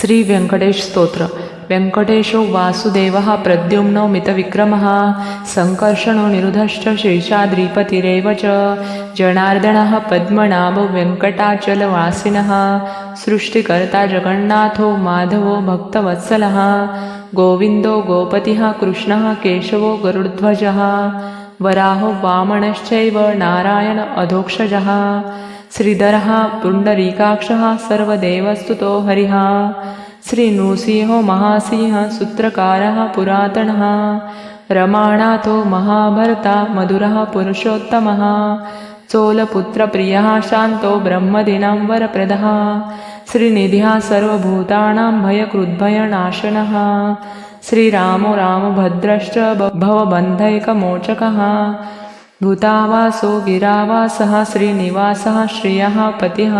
श्री व्यंकटेश स्तोत्र। व्यंकटेशो वासुदेवः प्रद्युम्नो मितविक्रमः सङ्कर्षणो निरुधश्च शेषाद्रिपतिरेव च, जनार्दनः पद्मनाभो वेङ्कटाचलवासिनः सृष्टिकर्ता जगन्नाथो माधवो भक्तवत्सलः, गोविन्दो गोपतिः कृष्णः केशवो गरुड्ध्वजः वराहो वामनश्चैव नारायण अधोक्षजः। श्रीधरः पुण्डरीकाक्षः सर्वदेवस्तुतो हरिः। श्रीनृसिंहो महासिंह सूत्रकारः पुरातनः। रमाणाथो महाभरता मधुरः पुरुषोत्तमः। चोलपुत्रप्रियः शान्तो ब्रह्मदिनां वरप्रदः। श्रीनिधिः सर्वभूतानां भयकृद्भयनाशनः श्रीरामो रामभद्रश्च भवबन्धैकमोचकः। भूतावासो गिरावासः श्रीनिवासः श्रियः पतिः।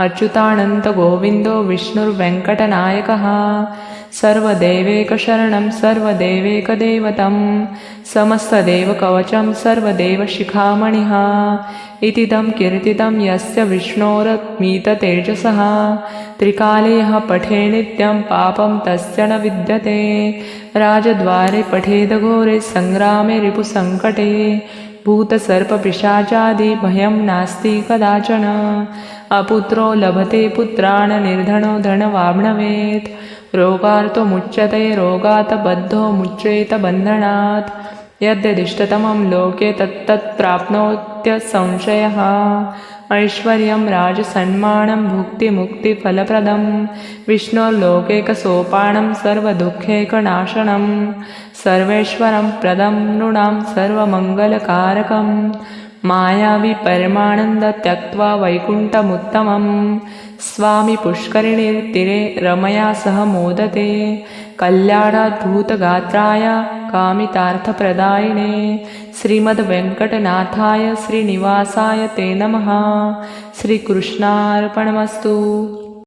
अच्युतानन्तगोविन्दो विष्णुर्वेङ्कटनायकः। सर्वदेवैकशरणं सर्वदेवैकदैवतं समस्तदेवकवचं सर्वदेवशिखामणिः। इति तं कीर्तितं यस्य विष्णोरमीततेजसः। त्रिकाले यः पठे नित्यं पापं तस्य न विद्यते। राजद्वारे पठेदघोरे सङ्ग्रामे रिपुसङ्कटे भूतसर्पपिशाचादि भयं नास्ति कदाचन। अपुत्रो लभते पुत्रान् निर्धनो धनवाप्नवेत्। रोगार्तो मुच्यते रोगात् बद्धो मुच्येत बन्धनात्। यद्यदिष्टतमं लोके तत्तत् प्राप्नोत्यसंशयः ऐश्वर्यं राजसन्मानं भुक्तिमुक्तिफलप्रदं। विष्णोर्लोकैकसोपानं सर्वदुःखैकनाशनं। सर्वेश्वरं प्रदं नृणां सर्वमङ्गलकारकं मायावि परमानन्द त्यक्त्वा वैकुण्ठमुत्तमं स्वामि पुष्करिणीर्तीरे रमया सह मोदते। कल्याणाद्भूतगात्राय कामितार्थप्रदायिने। श्रीमद्वेङ्कटनाथाय श्रीनिवासाय ते नमः। श्रीकृष्णार्पणमस्तु